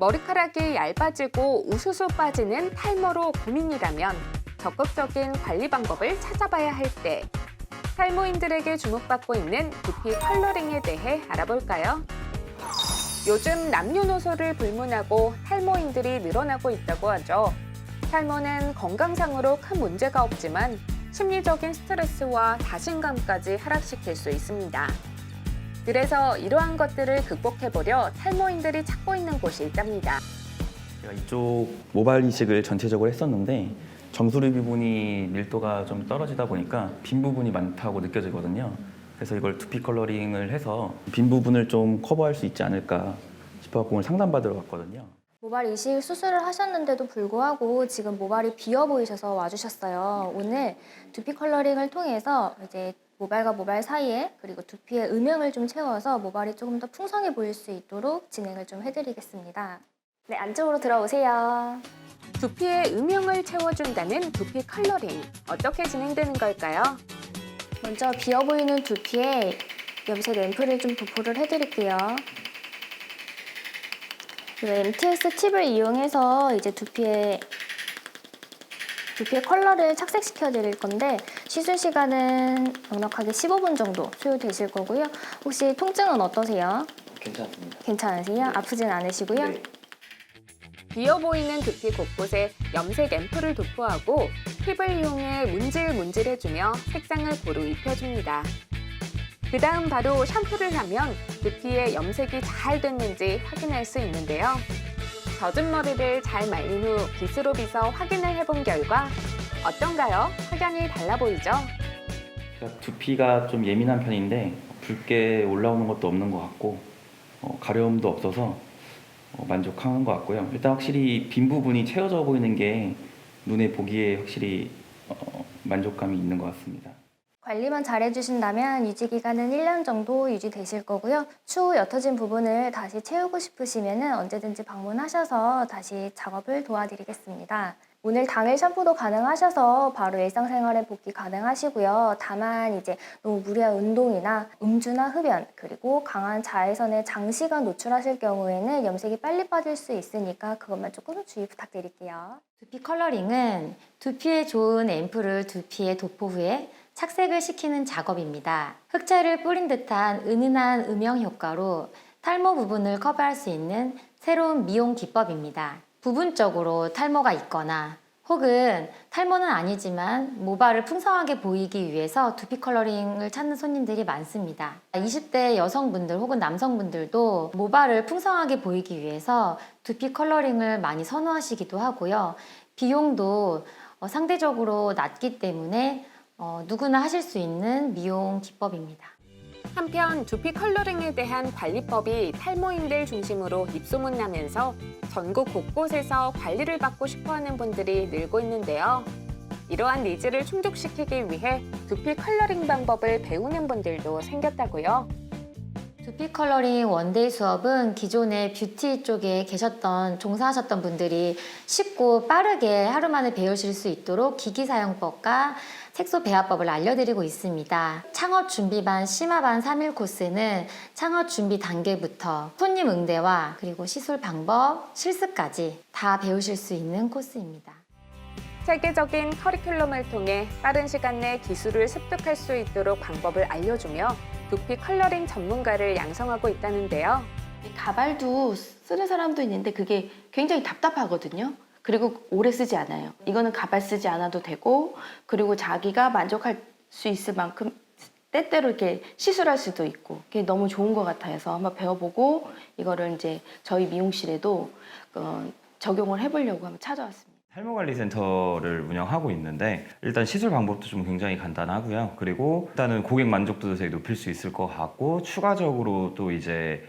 머리카락이 얇아지고 우수수 빠지는 탈모로 고민이라면 적극적인 관리 방법을 찾아봐야 할 때 탈모인들에게 주목받고 있는 두피 컬러링에 대해 알아볼까요? 요즘 남녀노소를 불문하고 탈모인들이 늘어나고 있다고 하죠. 탈모는 건강상으로 큰 문제가 없지만 심리적인 스트레스와 자신감까지 하락시킬 수 있습니다. 그래서 이러한 것들을 극복해보려 탈모인들이 찾고 있는 곳이 있답니다. 제가 이쪽 모발 이식을 전체적으로 했었는데 정수리 부분이 밀도가 좀 떨어지다 보니까 빈 부분이 많다고 느껴지거든요. 그래서 이걸 두피 컬러링을 해서 빈 부분을 좀 커버할 수 있지 않을까 싶어서 오늘 상담받으러 왔거든요. 모발 이식 수술을 하셨는데도 불구하고 지금 모발이 비어 보이셔서 와주셨어요. 오늘 두피 컬러링을 통해서 이제 모발과 모발 사이에 그리고 두피의 음영을 좀 채워서 모발이 조금 더 풍성해 보일 수 있도록 진행을 좀 해드리겠습니다. 네, 안쪽으로 들어오세요. 두피의 음영을 채워준다는 두피 컬러링. 어떻게 진행되는 걸까요? 먼저 비어 보이는 두피에 염색 앰플을 좀 도포를 해드릴게요. 이 MTS 팁을 이용해서 이제 두피에 두피의 컬러를 착색시켜 드릴 건데 시술 시간은 넉넉하게 15분 정도 소요되실 거고요. 혹시 통증은 어떠세요? 괜찮습니다. 괜찮으세요? 아프진 않으시고요? 네. 비어 보이는 두피 곳곳에 염색 앰플을 도포하고 팁을 이용해 문질문질해주며 색상을 고루 입혀줍니다. 그 다음 바로 샴푸를 하면 두피에 염색이 잘 됐는지 확인할 수 있는데요. 젖은 머리를 잘 말린 후 빗으로 빗어 확인을 해본 결과 어떤가요? 확연히 달라 보이죠? 제가 두피가 좀 예민한 편인데 붉게 올라오는 것도 없는 것 같고 어, 가려움도 없어서 어, 만족한 것 같고요. 일단 확실히 빈 부분이 채워져 보이는 게 눈에 보기에 확실히 어, 만족감이 있는 것 같습니다. 관리만 잘 해주신다면 유지 기간은 1년 정도 유지되실 거고요. 추후 옅어진 부분을 다시 채우고 싶으시면 언제든지 방문하셔서 다시 작업을 도와드리겠습니다. 오늘 당일 샴푸도 가능하셔서 바로 일상생활에 복귀 가능하시고요. 다만 이제 너무 무리한 운동이나 음주나 흡연 그리고 강한 자외선에 장시간 노출하실 경우에는 염색이 빨리 빠질 수 있으니까 그것만 조금 주의 부탁드릴게요. 두피 컬러링은 두피에 좋은 앰플을 두피에 도포 후에 착색을 시키는 작업입니다. 흑채를 뿌린 듯한 은은한 음영 효과로 탈모 부분을 커버할 수 있는 새로운 미용 기법입니다. 부분적으로 탈모가 있거나 혹은 탈모는 아니지만 모발을 풍성하게 보이기 위해서 두피 컬러링을 찾는 손님들이 많습니다. 20대 여성분들 혹은 남성분들도 모발을 풍성하게 보이기 위해서 두피 컬러링을 많이 선호하시기도 하고요. 비용도 어, 상대적으로 낮기 때문에 어, 누구나 하실 수 있는 미용 기법입니다. 한편 두피 컬러링에 대한 관리법이 탈모인들 중심으로 입소문나면서 전국 곳곳에서 관리를 받고 싶어하는 분들이 늘고 있는데요. 이러한 니즈를 충족시키기 위해 두피 컬러링 방법을 배우는 분들도 생겼다고요. 두피 컬러링 원데이 수업은 기존에 뷰티 쪽에 계셨던 종사하셨던 분들이 쉽고 빠르게 하루 만에 배우실 수 있도록 기기 사용법과 색소 배합법을 알려드리고 있습니다. 창업 준비반 심화반 3일 코스는 창업 준비 단계부터 손님 응대와 그리고 시술 방법, 실습까지 다 배우실 수 있는 코스입니다. 세계적인 커리큘럼을 통해 빠른 시간 내 기술을 습득할 수 있도록 방법을 알려주며 두피 컬러링 전문가를 양성하고 있다는데요. 이 가발도 쓰는 사람도 있는데 그게 굉장히 답답하거든요. 그리고 오래 쓰지 않아요. 이거는 가발 쓰지 않아도 되고 그리고 자기가 만족할 수 있을 만큼 때때로 이렇게 시술할 수도 있고 그게 너무 좋은 것 같아서 한번 배워보고 이거를 이제 저희 미용실에도 어, 적용을 해보려고 한번 찾아왔습니다. 탈모관리센터를 운영하고 있는데 일단 시술 방법도 좀 굉장히 간단하고요. 그리고 일단은 고객 만족도도 되게 높일 수 있을 것 같고 추가적으로 또 이제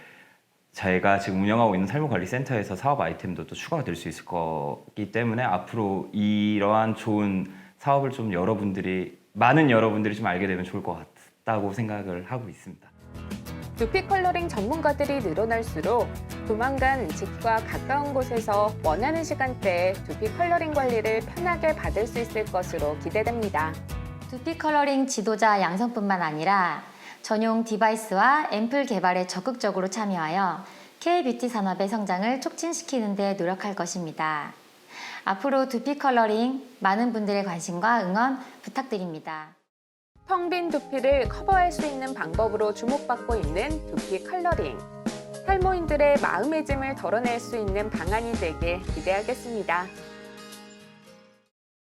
제가 지금 운영하고 있는 탈모관리센터에서 사업 아이템도 또 추가가 될 수 있을 거기 때문에 앞으로 이러한 좋은 사업을 좀 여러분들이 많은 여러분들이 좀 알게 되면 좋을 것 같다고 생각을 하고 있습니다. 두피 컬러링 전문가들이 늘어날수록 조만간 집과 가까운 곳에서 원하는 시간대에 두피 컬러링 관리를 편하게 받을 수 있을 것으로 기대됩니다. 두피 컬러링 지도자 양성뿐만 아니라 전용 디바이스와 앰플 개발에 적극적으로 참여하여 K-뷰티 산업의 성장을 촉진시키는 데 노력할 것입니다. 앞으로 두피 컬러링 많은 분들의 관심과 응원 부탁드립니다. 텅빈 두피를 커버할 수 있는 방법으로 주목받고 있는 두피 컬러링. 탈모인들의 마음의 짐을 덜어낼 수 있는 방안이 되길 기대하겠습니다.